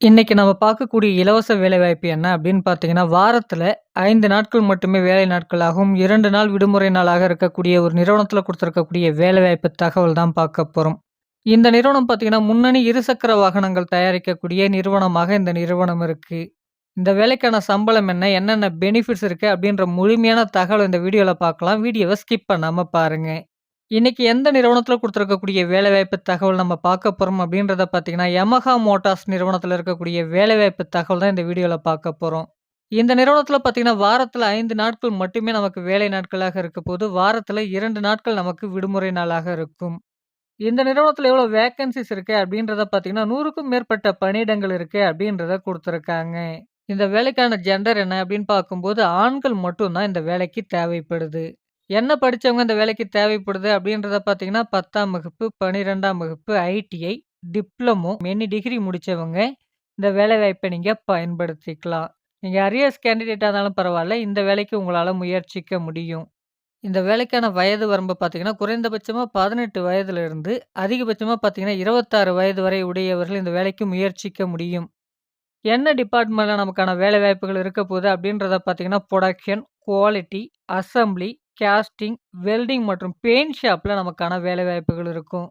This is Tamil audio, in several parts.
இன்றைக்கி நம்ம பார்க்கக்கூடிய இலவச வேலைவாய்ப்பு என்ன அப்படின்னு பார்த்தீங்கன்னா, வாரத்தில் ஐந்து நாட்கள் மட்டுமே வேலை நாட்களாகவும், இரண்டு நாள் விடுமுறை நாளாக இருக்கக்கூடிய ஒரு நிறுவனத்தில் கொடுத்துருக்கக்கூடிய வேலைவாய்ப்பு தகவல் தான் பார்க்க போகிறோம் இந்த நிறுவனம் பார்த்தீங்கன்னா, முன்னணி இருசக்கர வாகனங்கள் தயாரிக்கக்கூடிய நிறுவனமாக இந்த நிறுவனம் இருக்குது இந்த வேலைக்கான சம்பளம் என்ன? என்னென்ன பெனிஃபிட்ஸ் இருக்குது அப்படின்ற முழுமையான தகவல் இந்த வீடியோவில் பார்க்கலாம். வீடியோவை ஸ்கிப் பண்ணாமல் பாருங்கள் இன்றைக்கி எந்த நிறுவனத்தில் கொடுத்துருக்கக்கூடிய வேலைவாய்ப்பு தகவல் நம்ம பார்க்க போகிறோம் அப்படின்றத பார்த்தீங்கன்னா, யமஹா மோட்டார்ஸ் நிறுவனத்தில் இருக்கக்கூடிய வேலைவாய்ப்பு தகவல் தான் இந்த வீடியோவில் பார்க்க போகிறோம் இந்த நிறுவனத்தில் பார்த்தீங்கன்னா, வாரத்தில் ஐந்து நாட்கள் மட்டுமே நமக்கு வேலை நாட்களாக இருக்கப்போது, வாரத்துல 2 நாட்கள் நமக்கு விடுமுறை நாளாக இருக்கும். இந்த நிறுவனத்தில் எவ்வளோ வேக்கன்சிஸ் இருக்கு அப்படின்றத பார்த்தீங்கன்னா, 100க்கும் மேற்பட்ட பணியிடங்கள் இருக்கு அப்படின்றத கொடுத்துருக்காங்க இந்த வேலைக்கான ஜெண்டர் என்ன அப்படின்னு பார்க்கும்போது, ஆண்கள் மட்டும்தான் இந்த வேலைக்கு தேவைப்படுது. என்ன படிச்சவங்க இந்த வேலைக்கு தேவைப்படுது அப்படின்றத பார்த்தீங்கன்னா, 10ஆம் வகுப்பு, 12ஆம் வகுப்பு, ஐடிஐ, டிப்ளமோ, மெனி டிகிரி முடித்தவங்க இந்த வேலைவாய்ப்பை நீங்கள் பயன்படுத்திக்கலாம். நீங்கள் அரியர்ஸ் கேண்டிடேட்டாக இருந்தாலும் பரவாயில்ல இந்த வேலைக்கு உங்களால் முயற்சிக்க முடியும். இந்த வேலைக்கான வயது வரம்பு பார்த்தீங்கன்னா, குறைந்தபட்சமா 18 வயதிலிருந்து அதிகபட்சமா பார்த்தீங்கன்னா, 26 வயது வரை உடையவர்கள் இந்த வேலைக்கு முயற்சிக்க முடியும். என்ன டிபார்ட்மெண்ட்டில் நமக்கான வேலைவாய்ப்புகள் இருக்கப்போகுது அப்படின்றத பார்த்தீங்கன்னா, production, quality, assembly casting, welding மற்றும் பெயிண்ட் ஷாப்ல நமக்கான வேலைவாய்ப்புகள் இருக்கும்.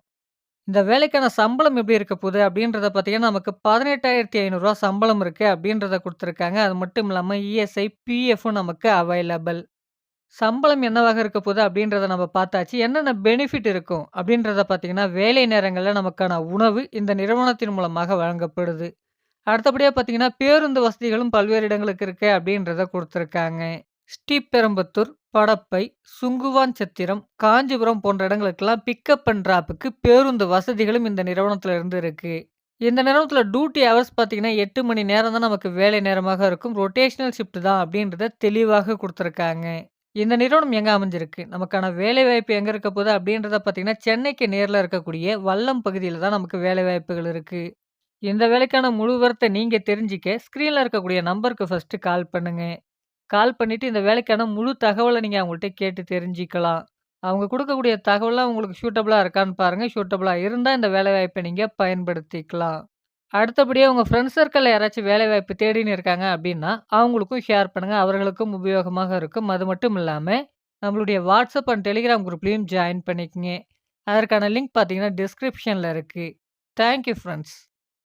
இந்த வேலைக்கான சம்பளம் எப்படி இருக்கப்போகுது அப்படின்றத பார்த்தீங்கன்னா, நமக்கு பதினெட்டாயிரத்தி ஐநூறுரூவா சம்பளம் இருக்கு அப்படின்றத கொடுத்துருக்காங்க அது மட்டும் இல்லாமல் இஎஸ்ஐ, பிஎஃப்பும் நமக்கு அவைலபிள். சம்பளம் என்னவாக இருக்கப்போகுது அப்படின்றத நம்ம பார்த்தாச்சு. என்னென்ன பெனிஃபிட் இருக்கும் அப்படின்றத பார்த்தீங்கன்னா, வேலை நேரங்களில் நமக்கான உணவு இந்த நிறுவனத்தின் மூலமாக வழங்கப்படுது. அடுத்தபடியாக பார்த்தீங்கன்னா, பேருந்து வசதிகளும் பல்வேறு இடங்களுக்கு இருக்கு அப்படின்றத கொடுத்துருக்காங்க ஸ்ரீபெரும்புத்தூர், படப்பை, சுங்குவான் சத்திரம் காஞ்சிபுரம் போன்ற இடங்களுக்கெல்லாம் பிக்கப் அண்ட் ட்ராப்புக்கு பேருந்து வசதிகளும் இந்த நிறுவனத்துல இருந்து இருக்கு. இந்த நிறுவனத்துல டியூட்டி ஹவர்ஸ் பார்த்தீங்கன்னா, எட்டு மணி நேரம் தான் நமக்கு வேலை நேரமாக இருக்கும். ரொட்டேஷனல் ஷிஃப்ட் தான் அப்படின்றத தெளிவாக குடுத்திருக்காங்க. இந்த நிறுவனம் எங்க அமைஞ்சிருக்கு? நமக்கான வேலைவாய்ப்பு எங்க இருக்கப்போகுது அப்படின்றத பார்த்தீங்கன்னா, சென்னைக்கு நேர்ல இருக்கக்கூடிய வல்லம் பகுதியில தான் நமக்கு வேலைவாய்ப்புகள் இருக்கு. இந்த வேலைக்கான முழுவரத்தை நீங்கள் நீங்க தெரிஞ்சுக்க, ஸ்க்ரீன்ல இருக்கக்கூடிய நம்பருக்கு ஃபஸ்ட்டு கால் பண்ணுங்க. கால் பண்ணிட்டு இந்த வேலைக்கான முழு தகவலை நீங்க அவங்கள்ட்ட கேட்டு தெரிஞ்சுக்கலாம். அவங்க கொடுக்கக்கூடிய தகவலாம் உங்களுக்கு சூட்டபிளா இருக்கான்னு பாருங்க. சூட்டபுளாக இருந்தா இந்த வேலைவாய்ப்ப நீங்க பயன்படுத்திக்கலாம். அடுத்தபடியா உங்கள் ஃப்ரெண்ட்ஸ் சர்க்கிளில் யாராச்சும் வேலைவாய்ப்பு தேடின்னு இருக்காங்க அப்படின்னா, அவங்களுக்கும் ஷேர் பண்ணுங்க. அவர்களுக்கும் உபயோகமாக இருக்கும். அது மட்டும் இல்லாம, நம்மளுடைய வாட்ஸ்அப் அண்ட் டெலிகிராம் குரூப்லயும் ஜாயின் பண்ணிக்கங்க. அதற்கான லிங்க் பார்த்தீங்கன்னா, டிஸ்கிரிப்ஷன்ல இருக்கு. Thank you